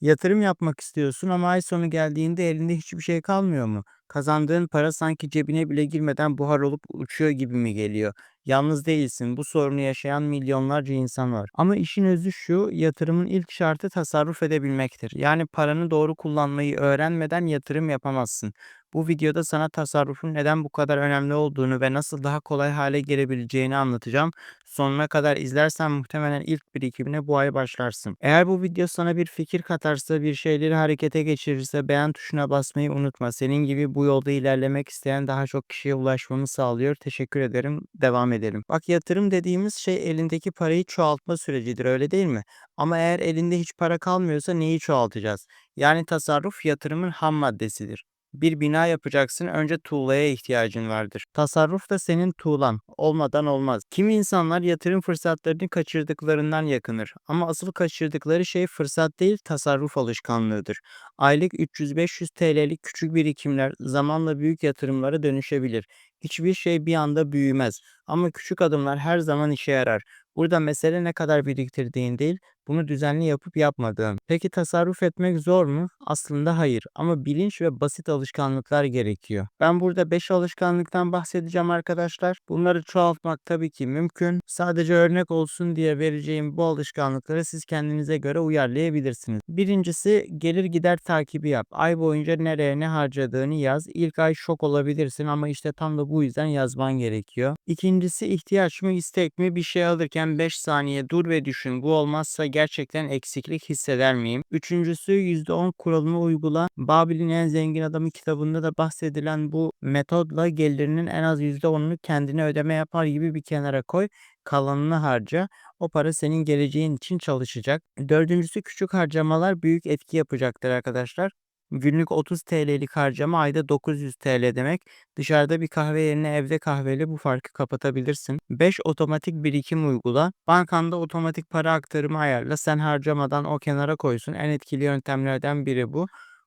Yatırım yapmak istiyorsun ama ay sonu geldiğinde elinde hiçbir şey kalmıyor mu? Kazandığın para sanki cebine bile girmeden buhar olup uçuyor gibi mi geliyor? Yalnız değilsin. Bu sorunu yaşayan milyonlarca insan var. Ama işin özü şu, yatırımın ilk şartı tasarruf edebilmektir. Yani paranı doğru kullanmayı öğrenmeden yatırım yapamazsın. Bu videoda sana tasarrufun neden bu kadar önemli olduğunu ve nasıl daha kolay hale gelebileceğini anlatacağım. Sonuna kadar izlersen muhtemelen ilk birikimine bu ay başlarsın. Eğer bu video sana bir fikir katarsa, bir şeyleri harekete geçirirse beğen tuşuna basmayı unutma. Senin gibi bu yolda ilerlemek isteyen daha çok kişiye ulaşmamı sağlıyor. Teşekkür ederim. Devam edelim. Bak yatırım dediğimiz şey elindeki parayı çoğaltma sürecidir öyle değil mi? Ama eğer elinde hiç para kalmıyorsa neyi çoğaltacağız? Yani tasarruf yatırımın ham maddesidir. Bir bina yapacaksın önce tuğlaya ihtiyacın vardır. Tasarruf da senin tuğlan. Olmadan olmaz. Kimi insanlar yatırım fırsatlarını kaçırdıklarından yakınır. Ama asıl kaçırdıkları şey fırsat değil tasarruf alışkanlığıdır. Aylık 300-500 TL'lik küçük birikimler zamanla büyük yatırımlara dönüşebilir. Hiçbir şey bir anda büyümez. Ama küçük adımlar her zaman işe yarar. Burada mesele ne kadar biriktirdiğin değil, bunu düzenli yapıp yapmadığın. Peki tasarruf etmek zor mu? Aslında hayır ama bilinç ve basit alışkanlıklar gerekiyor. Ben burada 5 alışkanlıktan bahsedeceğim arkadaşlar. Bunları çoğaltmak tabii ki mümkün. Sadece örnek olsun diye vereceğim bu alışkanlıkları siz kendinize göre uyarlayabilirsiniz. Birincisi gelir gider takibi yap. Ay boyunca nereye ne harcadığını yaz. İlk ay şok olabilirsin ama işte tam da bu yüzden yazman gerekiyor. İkincisi ihtiyaç mı istek mi bir şey alırken 5 saniye dur ve düşün. Bu olmazsa gerçekten eksiklik hisseder miyim? Üçüncüsü %10 kuralını uygula. Babil'in en zengin adamı kitabında da bahsedilen bu metodla gelirinin en az %10'unu kendine ödeme yapar gibi bir kenara koy. Kalanını harca. O para senin geleceğin için çalışacak. Dördüncüsü küçük harcamalar büyük etki yapacaktır arkadaşlar. Günlük 30 TL'lik harcama ayda 900 TL demek. Dışarıda bir kahve yerine evde kahveyle bu farkı kapatabilirsin. 5 otomatik birikim uygula. Bankanda otomatik para aktarımı ayarla. Sen harcamadan o kenara koysun. En etkili yöntemlerden biri bu.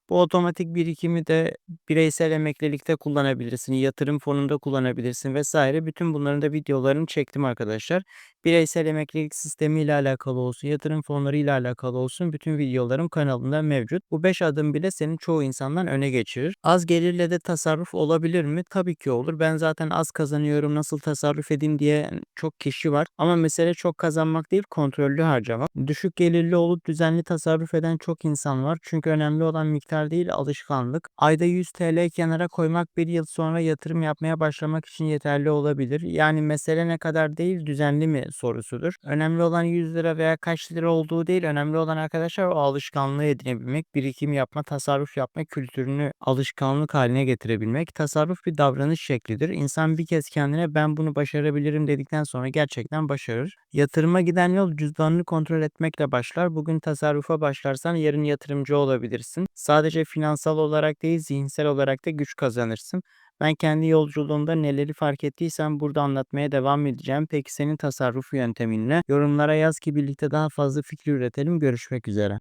Bu otomatik birikimi de bireysel emeklilikte kullanabilirsin, yatırım fonunda kullanabilirsin vesaire. Bütün bunların da videolarını çektim arkadaşlar. Bireysel emeklilik sistemi ile alakalı olsun, yatırım fonları ile alakalı olsun bütün videolarım kanalımda mevcut. Bu 5 adım bile senin çoğu insandan öne geçirir. Az gelirle de tasarruf olabilir mi? Tabii ki olur. Ben zaten az kazanıyorum nasıl tasarruf edeyim diye çok kişi var. Ama mesele çok kazanmak değil kontrollü harcamak. Düşük gelirli olup düzenli tasarruf eden çok insan var. Çünkü önemli olan miktar değil alışkanlık. Ayda 100 TL kenara koymak bir yıl sonra yatırım yapmaya başlamak için yeterli olabilir. Yani mesele ne kadar değil düzenli mi sorusudur. Önemli olan 100 lira veya kaç lira olduğu değil. Önemli olan arkadaşlar o alışkanlığı edinebilmek, birikim yapma, tasarruf yapma kültürünü alışkanlık haline getirebilmek. Tasarruf bir davranış şeklidir. İnsan bir kez kendine ben bunu başarabilirim dedikten sonra gerçekten başarır. Yatırıma giden yol cüzdanını kontrol etmekle başlar. Bugün tasarrufa başlarsan yarın yatırımcı olabilirsin. Sadece finansal olarak değil zihinsel olarak da güç kazanırsın. Ben kendi yolculuğumda neleri fark ettiysem burada anlatmaya devam edeceğim. Peki senin tasarruf yöntemin ne? Yorumlara yaz ki birlikte daha fazla fikir üretelim. Görüşmek üzere.